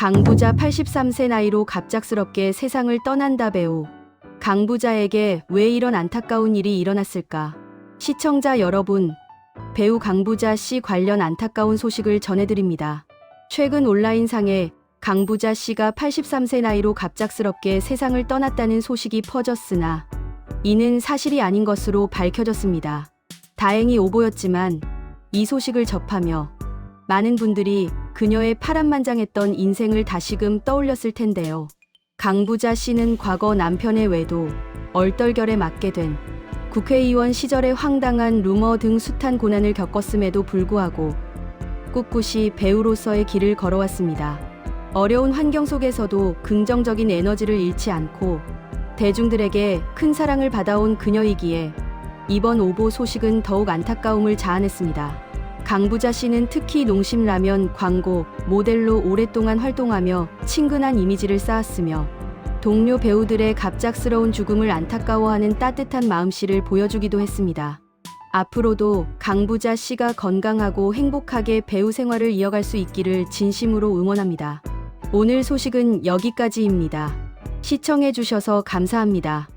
강부자 83세 나이로 갑작스럽게 세상을 떠난다 배우. 강부자에게 왜 이런 안타까운 일이 일어났을까? 시청자 여러분, 배우 강부자 씨 관련 안타까운 소식을 전해드립니다. 최근 온라인상에 강부자 씨가 83세 나이로 갑작스럽게 세상을 떠났다는 소식이 퍼졌으나 이는 사실이 아닌 것으로 밝혀졌습니다. 다행히 오보였지만 이 소식을 접하며 많은 분들이 그녀의 파란만장했던 인생을 다시금 떠올렸을 텐데요. 강부자 씨는 과거 남편의 외도, 얼떨결에 맞게 된 국회의원 시절의 황당한 루머 등 숱한 고난을 겪었음에도 불구하고 꿋꿋이 배우로서의 길을 걸어왔습니다. 어려운 환경 속에서도 긍정적인 에너지를 잃지 않고 대중들에게 큰 사랑을 받아온 그녀이기에 이번 오보 소식은 더욱 안타까움을 자아냈습니다. 강부자 씨는 특히 농심라면 광고, 모델로 오랫동안 활동하며 친근한 이미지를 쌓았으며 동료 배우들의 갑작스러운 죽음을 안타까워하는 따뜻한 마음씨를 보여주기도 했습니다. 앞으로도 강부자 씨가 건강하고 행복하게 배우 생활을 이어갈 수 있기를 진심으로 응원합니다. 오늘 소식은 여기까지입니다. 시청해주셔서 감사합니다.